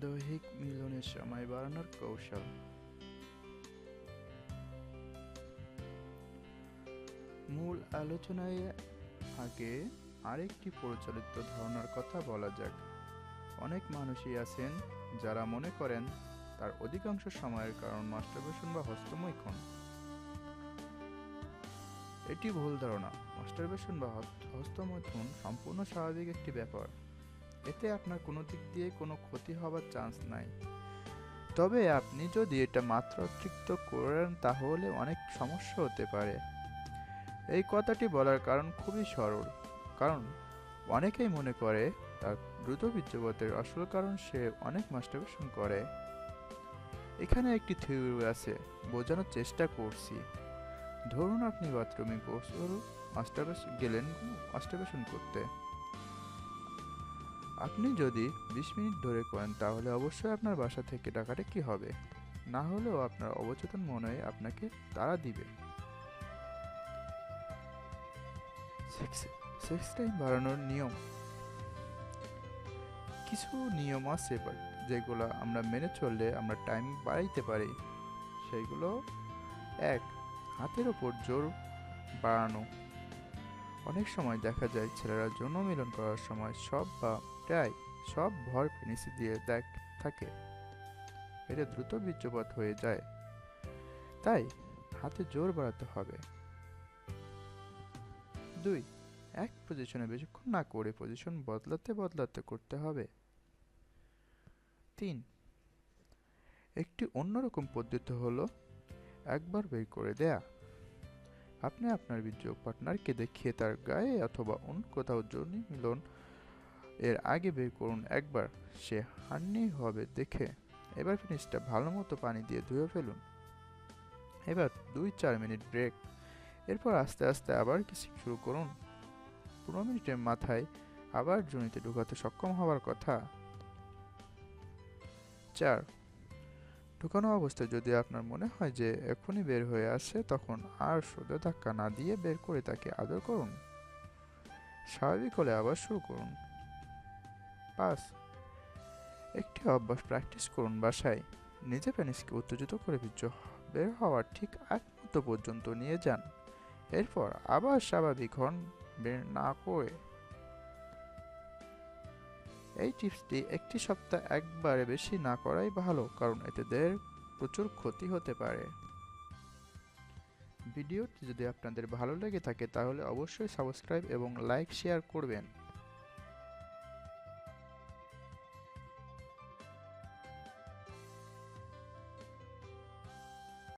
দৈহিক মিলনের সময় বাড়ানোর কৌশল। মূল আলোচনায় আগে আরেকটি প্রচলিত ধারণার কথা বলা যাক। অনেক মানুষই আছেন যারা মনে করেন তার অধিকাংশ সময়ের কারণ মাস্টারবেশন বা হস্তমৈখন এটি ভুল ধারণা। মাস্টারবেশন বা হস্ত- হস্তমৈথুন সম্পূর্ণ স্বাভাবিক একটি ব্যাপার। এতে আপনার কোনো দিক দিয়ে কোনো ক্ষতি হওয়ার চান্স নাই। তবে আপনি যদি এটা মাত্র অতিরিক্ত করেন, তাহলে অনেক সমস্যা হতে পারে। এই কথাটি বলার কারণ খুবই সরল। কারণ অনেকেই মনে করে, তার দ্রুত বীর্যপাতের আসল কারণ সে অনেক মাস্টারবেশন করে। এখানে একটি থিওরি আছে, বোঝানোর চেষ্টা করছি। ধরুন আপনি বাথরুমে গোসল মাস্টারবেশন গেলেন মাস্টারবেশন করতে। আপনি যদি বিশ মিনিট ধরে করেন, তাহলে অবশ্যই আপনার বাসা থেকে টাকাটা কি হবে? না হলেও আপনার অবচেতন মনে আপনাকে তারা দিবে। সেক্স টাইম বাড়ানোর নিয়ম। কিছু নিয়ম আছে যেগুলো আমরা মেনে চললে আমরা টাইম বাড়াইতে পারি। সেইগুলো এক, হাতের ওপর জোর বাড়ানো। অনেক সময় দেখা যায় ছেলেরা যৌন মিলন করার সময় সব বা প্রায় সব ভর পেনিসে দিয়ে দেখ, থাকে। এটা দ্রুত বীর্যপাত হয়ে যায়। তাই হাতে জোর বাড়াতে হবে। দুই, এক পজিশনে বেশিক্ষণ না করে পজিশন বদলাতে বদলাতে করতে হবে। তিন, একটি অন্যরকম পদ্ধতি হলো একবার বের করে দেয়া। আপনি আপনার বীর্য পার্টনারকে দেখিয়ে তার গায়ে অথবা অন্য কোথাও যৌন মিলন এর আগে বের করুন একবার। সে হান্নি হবে দেখে। এবার ফিনিশটা ভালো মতো পানি দিয়ে ধুয়ে ফেলুন। এবার দুই চার মিনিট ব্রেক। এরপর আস্তে আস্তে আবার কিছু শুরু করুন। পনেরো মিনিটের মাথায় আবার জনিতে ঢুকাতে সক্ষম হওয়ার কথা। চার ঢুকানো অবস্থায় যদি আপনার মনে হয় যে এখনই বের হয়ে আসে, তখন আর সোজা ধাক্কা না দিয়ে বের করে তাকে আদর করুন। স্বাভাবিক হলে আবার শুরু করুন। পাঁচ, একটি অভ্যাস প্র্যাকটিস করুন বাসায়। নিজে পেনিসকে উত্তেজিত করে বীর্য বের হওয়ার ঠিক এক মুহূর্ত পর্যন্ত নিয়ে যান। এরপর আবার স্বাভাবিক হন, বের না করে এই টিপসটি একটি সপ্তাহ একবারে বেশি না করাই ভালো, কারণ এতে দের প্রচুর ক্ষতি হতে পারে। ভিডিওটি যদি আপনাদের ভালো লেগে থাকে, তাহলে অবশ্যই সাবস্ক্রাইব এবং লাইক, শেয়ার করবেন।